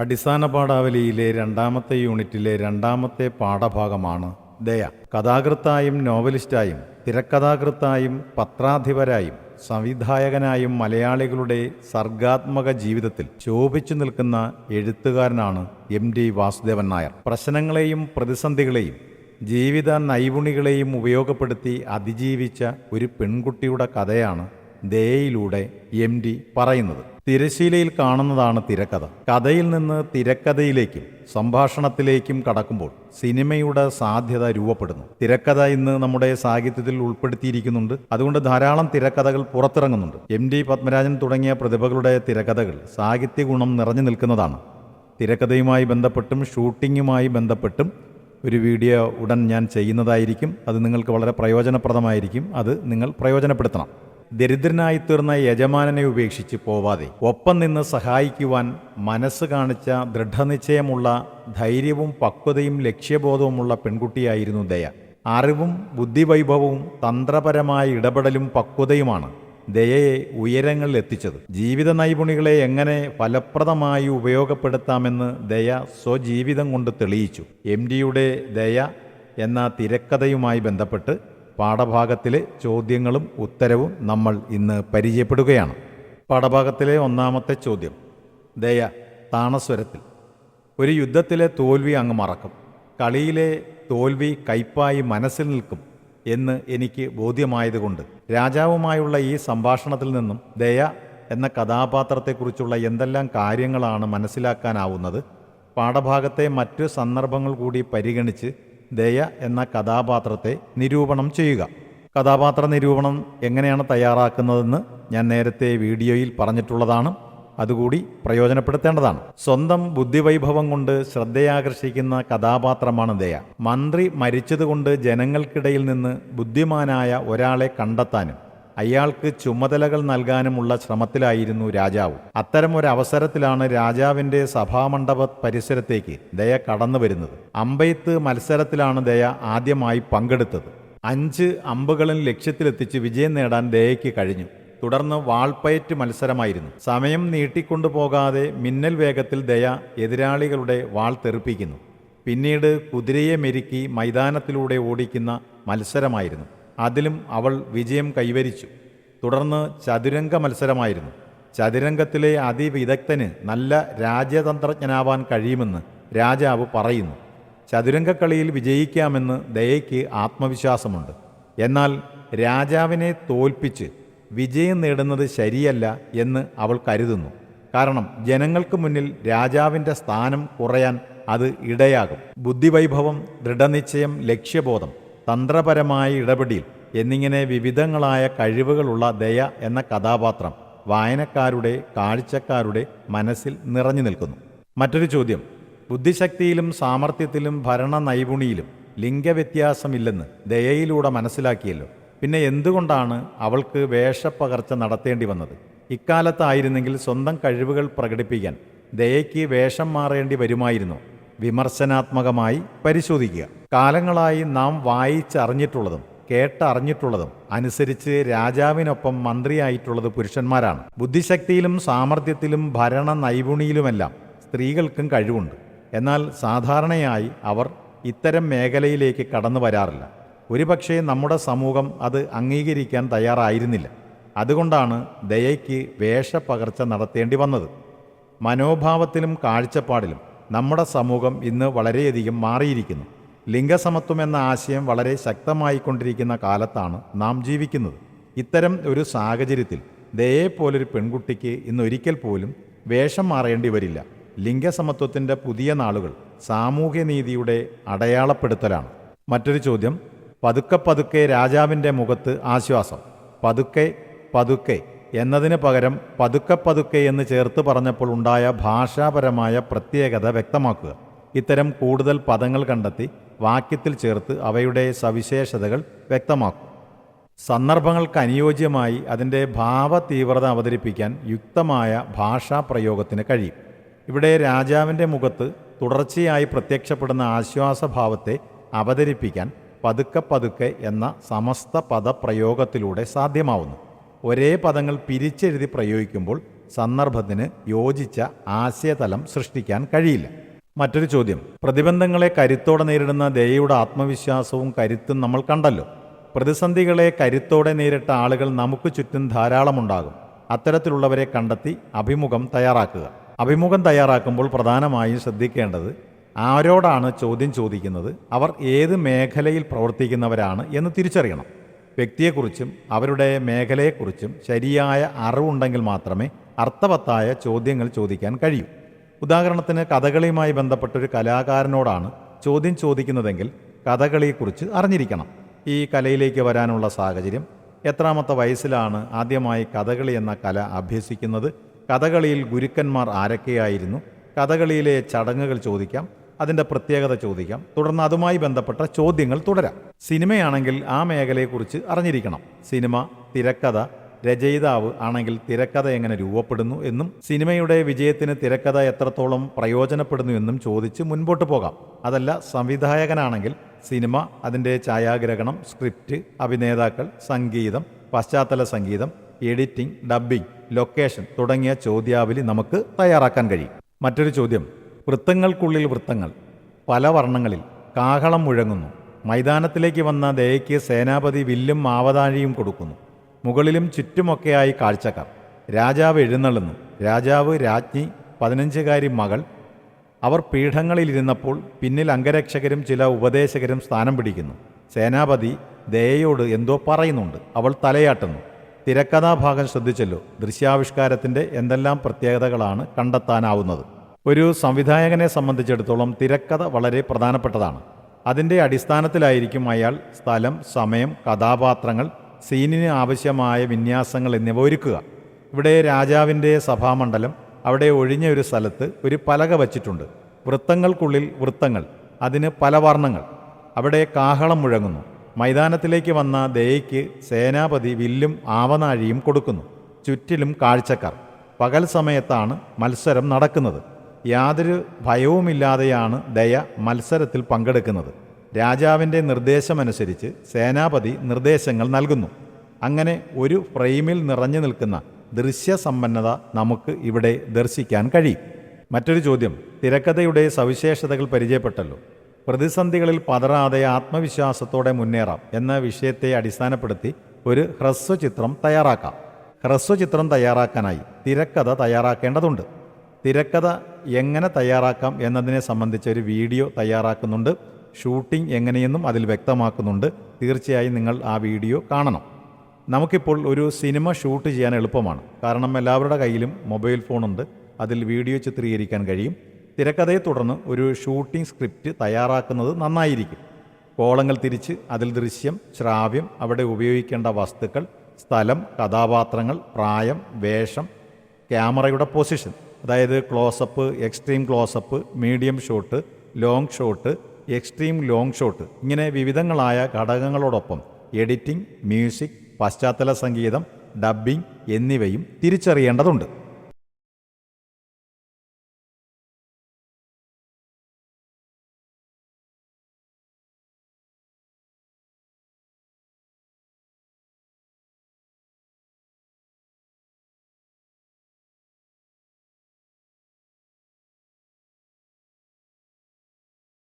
അടിസ്ഥാന പാഠാവലിയിലെ രണ്ടാമത്തെ യൂണിറ്റിലെ രണ്ടാമത്തെ പാഠഭാഗമാണ് ദയ. കഥാകൃത്തായും നോവലിസ്റ്റായും തിരക്കഥാകൃത്തായും പത്രാധിപരായും സംവിധായകനായും മലയാളികളുടെ സർഗാത്മക ജീവിതത്തിൽ ശോഭിച്ചു നിൽക്കുന്ന എഴുത്തുകാരനാണ് എം ഡി വാസുദേവൻ നായർ. പ്രശ്നങ്ങളെയും പ്രതിസന്ധികളെയും ജീവിത നൈപുണികളെയും ഉപയോഗപ്പെടുത്തി അതിജീവിച്ച ഒരു പെൺകുട്ടിയുടെ കഥയാണ് ദയയിലൂടെ എം ഡി പറയുന്നത്. തിരശീലയിൽ കാണുന്നതാണ് തിരക്കഥ. കഥയിൽ നിന്ന് തിരക്കഥയിലേക്കും സംഭാഷണത്തിലേക്കും കടക്കുമ്പോൾ സിനിമയുടെ സാധ്യത രൂപപ്പെടുന്നു. തിരക്കഥ ഇന്ന് നമ്മുടെ സാഹിത്യത്തിൽ ഉൾപ്പെടുത്തിയിരിക്കുന്നുണ്ട്. അതുകൊണ്ട് ധാരാളം തിരക്കഥകൾ പുറത്തിറങ്ങുന്നുണ്ട്. എം ഡി പത്മരാജൻ തുടങ്ങിയ പ്രതിഭകളുടെ തിരക്കഥകൾ സാഹിത്യ ഗുണം നിറഞ്ഞു നിൽക്കുന്നതാണ്. തിരക്കഥയുമായി ബന്ധപ്പെട്ടും ഷൂട്ടിങ്ങുമായി ബന്ധപ്പെട്ടും ഒരു വീഡിയോ ഉടൻ ഞാൻ ചെയ്യുന്നതായിരിക്കും. അത് നിങ്ങൾക്ക് വളരെ പ്രയോജനപ്രദമായിരിക്കും. അത് നിങ്ങൾ പ്രയോജനപ്പെടുത്തണം. ദരിദ്രനായി തീർന്ന യജമാനനെ ഉപേക്ഷിച്ച് പോവാതെ ഒപ്പം നിന്ന് സഹായിക്കുവാൻ മനസ്സ് കാണിച്ച ദൃഢനിശ്ചയമുള്ള ധൈര്യവും പക്വതയും ലക്ഷ്യബോധവുമുള്ള പെൺകുട്ടിയായിരുന്നു ദയ. അറിവും ബുദ്ധിവൈഭവവും തന്ത്രപരമായ ഇടപെടലും പക്വതയുമാണ് ദയയെ ഉയരങ്ങളിൽ എത്തിച്ചത്. ജീവിത നൈപുണികളെ എങ്ങനെ ഫലപ്രദമായി ഉപയോഗപ്പെടുത്താമെന്ന് ദയ സ്വജീവിതം കൊണ്ട് തെളിയിച്ചു. എം ഡിയുടെ ദയ എന്ന തിരക്കഥയുമായി ബന്ധപ്പെട്ട് പാഠഭാഗത്തിലെ ചോദ്യങ്ങളും ഉത്തരവും നമ്മൾ ഇന്ന് പരിചയപ്പെടുകയാണ്. പാഠഭാഗത്തിലെ ഒന്നാമത്തെ ചോദ്യം ദയ താണസ്വരത്തിൽ. ഒരു യുദ്ധത്തിലെ തോൽവി അങ്ങ് മറക്കും. കളിയിലെ തോൽവി കയ്പായി മനസ്സിൽ നിൽക്കും എന്ന് എനിക്ക് ബോധ്യമായതുകൊണ്ട് രാജാവുമായുള്ള ഈ സംഭാഷണത്തിൽ നിന്നും ദയ എന്ന കഥാപാത്രത്തെക്കുറിച്ചുള്ള എന്തെല്ലാം കാര്യങ്ങളാണ് മനസ്സിലാക്കാനാവുന്നത് പാഠഭാഗത്തെ മറ്റു സന്ദർഭങ്ങൾ കൂടി പരിഗണിച്ച് ദയ എന്ന കഥാപാത്രത്തെ നിരൂപണം ചെയ്യുക. കഥാപാത്ര നിരൂപണം എങ്ങനെയാണ് തയ്യാറാക്കുന്നതെന്ന് ഞാൻ നേരത്തെ വീഡിയോയിൽ പറഞ്ഞിട്ടുള്ളതാണ്. അതുകൂടി പ്രയോജനപ്പെടുത്തേണ്ടതാണ്. സ്വന്തം ബുദ്ധിവൈഭവം കൊണ്ട് ശ്രദ്ധയാകർഷിക്കുന്ന കഥാപാത്രമാണ് ദയ. മന്ത്രി മരിച്ചതുകൊണ്ട് ജനങ്ങൾക്കിടയിൽ നിന്ന് ബുദ്ധിമാനായ ഒരാളെ കണ്ടെത്താനും അയാൾക്ക് ചുമതലകൾ നൽകാനുമുള്ള ശ്രമത്തിലായിരുന്നു രാജാവ്. അത്തരം ഒരു അവസരത്തിലാണ് രാജാവിന്റെ സഭാമണ്ഡപ പരിസരത്തേക്ക് ദയ കടന്നു വരുന്നത്. അമ്പയത്ത് മത്സരത്തിലാണ് ദയ ആദ്യമായി പങ്കെടുത്തത്. അഞ്ച് അമ്പുകളും ലക്ഷ്യത്തിലെത്തിച്ച് വിജയം നേടാൻ ദയയ്ക്ക് കഴിഞ്ഞു. തുടർന്ന് വാൾപ്പയറ്റ് മത്സരമായിരുന്നു. സമയം നീട്ടിക്കൊണ്ടുപോകാതെ മിന്നൽ വേഗത്തിൽ ദയ എതിരാളികളുടെ വാൾ തെറിപ്പിക്കുന്നു. പിന്നീട് കുതിരയെ മെരുക്കി മൈതാനത്തിലൂടെ ഓടിക്കുന്ന മത്സരമായിരുന്നു. അതിലും അവൾ വിജയം കൈവരിച്ചു. തുടർന്ന് ചതുരംഗ മത്സരമായിരുന്നു. ചതുരംഗത്തിലെ അതിവിദഗ്ധന് നല്ല രാജ്യതന്ത്രജ്ഞനാവാൻ കഴിയുമെന്ന് രാജാവ് പറയുന്നു. ചതുരംഗക്കളിയിൽ വിജയിക്കാമെന്ന് ദയയ്ക്ക് ആത്മവിശ്വാസമുണ്ട്. എന്നാൽ രാജാവിനെ തോൽപ്പിച്ച് വിജയം നേടുന്നത് ശരിയല്ല എന്ന് അവൾ കരുതുന്നു. കാരണം ജനങ്ങൾക്ക് മുന്നിൽ രാജാവിന്റെ സ്ഥാനം കുറയാൻ അത് ഇടയാകും. ബുദ്ധിവൈഭവം ദൃഢനിശ്ചയം ലക്ഷ്യബോധം തന്ത്രപരമായ ഇടപെടൽ എന്നിങ്ങനെ വിവിധങ്ങളായ കഴിവുകളുള്ള ദയ എന്ന കഥാപാത്രം വായനക്കാരുടെ കാഴ്ചക്കാരുടെ മനസ്സിൽ നിറഞ്ഞു നിൽക്കുന്നു. മറ്റൊരു ചോദ്യം. ബുദ്ധിശക്തിയിലും സാമർഥ്യത്തിലും ഭരണ നൈപുണിയിലും ലിംഗവ്യത്യാസമില്ലെന്ന് ദയയിലൂടെ മനസ്സിലാക്കിയല്ലോ. പിന്നെ എന്തുകൊണ്ടാണ് അവൾക്ക് വേഷപ്പകർച്ച നടത്തേണ്ടി വന്നത്? ഇക്കാലത്തായിരുന്നെങ്കിൽ സ്വന്തം കഴിവുകൾ പ്രകടിപ്പിക്കാൻ ദയയ്ക്ക് വേഷം മാറേണ്ടി വരുമായിരുന്നു? വിമർശനാത്മകമായി പരിശോധിക്കുക. കാലങ്ങളായി നാം വായിച്ചറിഞ്ഞിട്ടുള്ളതും കേട്ടറിഞ്ഞിട്ടുള്ളതും അനുസരിച്ച് രാജാവിനൊപ്പം മന്ത്രിയായിട്ടുള്ളത് പുരുഷന്മാരാണ്. ബുദ്ധിശക്തിയിലും സാമർഥ്യത്തിലും ഭരണ നൈപുണിയിലുമെല്ലാം സ്ത്രീകൾക്കും കഴിവുണ്ട്. എന്നാൽ സാധാരണയായി അവർ ഇത്തരം മേഖലയിലേക്ക് കടന്നു വരാറില്ല. ഒരുപക്ഷെ നമ്മുടെ സമൂഹം അത് അംഗീകരിക്കാൻ തയ്യാറായിരുന്നില്ല. അതുകൊണ്ടാണ് ദയയ്ക്ക് വേഷപ്പകർച്ച നടത്തേണ്ടി വന്നത്. മനോഭാവത്തിലും കാഴ്ചപ്പാടിലും നമ്മുടെ സമൂഹം ഇന്ന് വളരെയധികം മാറിയിരിക്കുന്നു. ലിംഗസമത്വം എന്ന ആശയം വളരെ ശക്തമായി ശക്തമായിക്കൊണ്ടിരിക്കുന്ന കാലത്താണ് നാം ജീവിക്കുന്നത്. ഇത്തരം ഒരു സാഹചര്യത്തിൽ ദയയെപ്പോലൊരു പെൺകുട്ടിക്ക് ഇന്ന് ഒരിക്കൽ പോലും വേഷം മാറേണ്ടി വരില്ല. ലിംഗസമത്വത്തിന്റെ പുതിയ നാളുകൾ സാമൂഹ്യനീതിയുടെ അടയാളപ്പെടുത്തലാണ്. മറ്റൊരു ചോദ്യം പതുക്കെ പതുക്കെ രാജാവിന്റെ മുഖത്ത് ആശ്വാസം. പതുക്കെ പതുക്കെ എന്നതിന് പകരം പതുക്കെ പതുക്കെ എന്ന് ചേർത്ത് പറഞ്ഞപ്പോൾ ഉണ്ടായ ഭാഷാപരമായ പ്രത്യേകത വ്യക്തമാക്കുക. ഇത്തരം കൂടുതൽ പദങ്ങൾ കണ്ടെത്തി വാക്യത്തിൽ ചേർത്ത് അവയുടെ സവിശേഷതകൾ വ്യക്തമാക്കും. സന്ദർഭങ്ങൾക്ക് അനുയോജ്യമായി അതിന്റെ ഭാവതീവ്രത അവതരിപ്പിക്കാൻ യുക്തമായ ഭാഷാ പ്രയോഗത്തിന് കഴിയും. ഇവിടെ രാജാവിന്റെ മുഖത്ത് തുടർച്ചയായി പ്രത്യക്ഷപ്പെടുന്ന ആശ്വാസഭാവത്തെ അവതരിപ്പിക്കാൻ പതുക്കെ പതുക്കെ എന്ന സമസ്ത പദപ്രയോഗത്തിലൂടെ സാധ്യമാവുന്നു. ഒരേ പദങ്ങൾ പിരിച്ചെഴുതി പ്രയോഗിക്കുമ്പോൾ സന്ദർഭത്തിന് യോജിച്ച ആശയതലം സൃഷ്ടിക്കാൻ കഴിയില്ല. മറ്റൊരു ചോദ്യം. പ്രതിബന്ധങ്ങളെ കരുത്തോടെ നേരിടുന്ന ദയയുടെ ആത്മവിശ്വാസവും കരുത്തും നമ്മൾ കണ്ടല്ലോ. പ്രതിസന്ധികളെ കരുത്തോടെ നേരിട്ട ആളുകൾ നമുക്ക് ചുറ്റും ധാരാളമുണ്ടാകും. അത്തരത്തിലുള്ളവരെ കണ്ടെത്തി അഭിമുഖം തയ്യാറാക്കുക. അഭിമുഖം തയ്യാറാക്കുമ്പോൾ പ്രധാനമായും ശ്രദ്ധിക്കേണ്ടത് ആരോടാണ് ചോദ്യം ചോദിക്കുന്നത്? അവർ ഏത് മേഖലയിൽ പ്രവർത്തിക്കുന്നവരാണ് എന്ന് തിരിച്ചറിയണം. വ്യക്തിയെക്കുറിച്ചും അവരുടെ മേഖലയെക്കുറിച്ചും ശരിയായ അറിവുണ്ടെങ്കിൽ മാത്രമേ അർത്ഥവത്തായ ചോദ്യങ്ങൾ ചോദിക്കാൻ കഴിയൂ. ഉദാഹരണത്തിന് കഥകളിയുമായി ബന്ധപ്പെട്ടൊരു കലാകാരനോടാണ് ചോദ്യം ചോദിക്കുന്നതെങ്കിൽ കഥകളിയെക്കുറിച്ച് അറിഞ്ഞിരിക്കണം. ഈ കലയിലേക്ക് വരാനുള്ള സാഹചര്യം എത്രാമത്തെ വയസ്സിലാണ് ആദ്യമായി കഥകളി എന്ന കല അഭ്യസിക്കുന്നത്. കഥകളിയിൽ ഗുരുക്കന്മാർ ആരൊക്കെയായിരുന്നു? കഥകളിയിലെ ചടങ്ങുകൾ ചോദിക്കാം. അതിന്റെ പ്രത്യേകത ചോദിക്കാം. തുടർന്ന് അതുമായി ബന്ധപ്പെട്ട ചോദ്യങ്ങൾ തുടരാം. സിനിമയാണെങ്കിൽ ആ മേഖലയെക്കുറിച്ച് അറിഞ്ഞിരിക്കണം. സിനിമ തിരക്കഥ രചയിതാവ് ആണെങ്കിൽ തിരക്കഥ എങ്ങനെ രൂപപ്പെടുന്നു എന്നും സിനിമയുടെ വിജയത്തിന് തിരക്കഥ എത്രത്തോളം പ്രയോജനപ്പെടുന്നു എന്നും ചോദിച്ച് മുൻപോട്ട് പോകാം. അതല്ല സംവിധായകനാണെങ്കിൽ സിനിമ അതിന്റെ ഛായാഗ്രഹണം സ്ക്രിപ്റ്റ് അഭിനേതാക്കൾ സംഗീതം പശ്ചാത്തല സംഗീതം എഡിറ്റിംഗ് ഡബ്ബിംഗ് ലൊക്കേഷൻ തുടങ്ങിയ ചോദ്യാവലി നമുക്ക് തയ്യാറാക്കാൻ കഴിയും. മറ്റൊരു ചോദ്യം. വൃത്തങ്ങൾക്കുള്ളിൽ വൃത്തങ്ങൾ. പല വർണങ്ങളിൽ കാഹളം മുഴങ്ങുന്നു. മൈതാനത്തിലേക്ക് വന്ന ദയയ്ക്ക് സേനാപതി വില്ലും മാവതാഴിയും കൊടുക്കുന്നു. മുകളിലും ചുറ്റുമൊക്കെയായി കാഴ്ചക്കാർ. രാജാവ് എഴുന്നള്ളുന്നു. രാജാവ് രാജ്ഞി പതിനഞ്ചുകാരി മകൾ. അവർ പീഠങ്ങളിലിരുന്നപ്പോൾ പിന്നിൽ അംഗരക്ഷകരും ചില ഉപദേശകരും സ്ഥാനം പിടിക്കുന്നു. സേനാപതി ദയയോട് എന്തോ പറയുന്നുണ്ട്. അവൾ തലയാട്ടുന്നു. തിരക്കഥാഭാഗം ശ്രദ്ധിച്ചല്ലോ. ദൃശ്യാവിഷ്കാരത്തിന്റെ എന്തെല്ലാം പ്രത്യേകതകളാണ് കണ്ടെത്താനാവുന്നത്. ഒരു സംവിധായകനെ സംബന്ധിച്ചിടത്തോളം തിരക്കഥ വളരെ പ്രധാനപ്പെട്ടതാണ്. അതിന്റെ അടിസ്ഥാനത്തിലായിരിക്കും അയാൾ സ്ഥലം സമയം കഥാപാത്രങ്ങൾ സീനിന് ആവശ്യമായ വിന്യാസങ്ങൾ എന്നിവ ഒരുക്കുക. ഇവിടെ രാജാവിന്റെ സഭാമണ്ഡലം അവിടെ ഒഴിഞ്ഞ ഒരു സ്ഥലത്ത് ഒരു പലക വച്ചിട്ടുണ്ട്. വൃത്തങ്ങൾക്കുള്ളിൽ വൃത്തങ്ങൾ അതിന് പല വർണങ്ങൾ. അവിടെ കാഹളം മുഴങ്ങുന്നു. മൈതാനത്തിലേക്ക് വന്ന ദയയ്ക്ക് സേനാപതി വില്ലും ആവനാഴിയും കൊടുക്കുന്നു. ചുറ്റിലും കാഴ്ചക്കാർ. പകൽ സമയത്താണ് മത്സരം നടക്കുന്നത്. യാതൊരു ഭയവുമില്ലാതെയാണ് ദയ മത്സരത്തിൽ പങ്കെടുക്കുന്നത്. രാജാവിന്റെ നിർദ്ദേശമനുസരിച്ച് സേനാപതി നിർദ്ദേശങ്ങൾ നൽകുന്നു. അങ്ങനെ ഒരു ഫ്രെയിമിൽ നിറഞ്ഞു നിൽക്കുന്ന ദൃശ്യസമ്പന്നത നമുക്ക് ഇവിടെ ദർശിക്കാൻ കഴിയും. മറ്റൊരു ചോദ്യം തിരക്കഥയുടെ സവിശേഷതകൾ പരിചയപ്പെട്ടല്ലോ. പ്രതിസന്ധികളിൽ പതറാതെ ആത്മവിശ്വാസത്തോടെ മുന്നേറാം എന്ന വിഷയത്തെ അടിസ്ഥാനപ്പെടുത്തി ഒരു ഹ്രസ്വചിത്രം തയ്യാറാക്കാം. ഹ്രസ്വചിത്രം തയ്യാറാക്കാനായി തിരക്കഥ തയ്യാറാക്കേണ്ടതുണ്ട്. തിരക്കഥ എങ്ങനെ തയ്യാറാക്കാം എന്നതിനെ സംബന്ധിച്ച ഒരു വീഡിയോ തയ്യാറാക്കുന്നുണ്ട്. ഷൂട്ടിംഗ് എങ്ങനെയെന്നും അതിൽ വ്യക്തമാക്കുന്നുണ്ട്. തീർച്ചയായും നിങ്ങൾ ആ വീഡിയോ കാണണം. നമുക്കിപ്പോൾ ഒരു സിനിമ ഷൂട്ട് ചെയ്യാൻ എളുപ്പമാണ്. കാരണം എല്ലാവരുടെ കയ്യിലും മൊബൈൽ ഫോണുണ്ട്. അതിൽ വീഡിയോ ചിത്രീകരിക്കാൻ കഴിയും. തിരക്കഥയെ തുടർന്ന് ഒരു ഷൂട്ടിംഗ് സ്ക്രിപ്റ്റ് തയ്യാറാക്കുന്നത് നന്നായിരിക്കും. കോളങ്ങൾ തിരിച്ച് അതിൽ ദൃശ്യം ശ്രാവ്യം അവിടെ ഉപയോഗിക്കേണ്ട വസ്തുക്കൾ സ്ഥലം കഥാപാത്രങ്ങൾ പ്രായം വേഷം ക്യാമറയുടെ പൊസിഷൻ അതായത് closeup extreme closeup medium shot long shot extreme long shot ഇങ്ങനെ വിവിധങ്ങളായ ഘടകങ്ങളോടൊപ്പം എഡിറ്റിംഗ് മ്യൂസിക് പശ്ചാത്തല സംഗീതം ഡബ്ബിംഗ് എന്നിവയും തിരിച്ചറിയേണ്ടതുണ്ട്.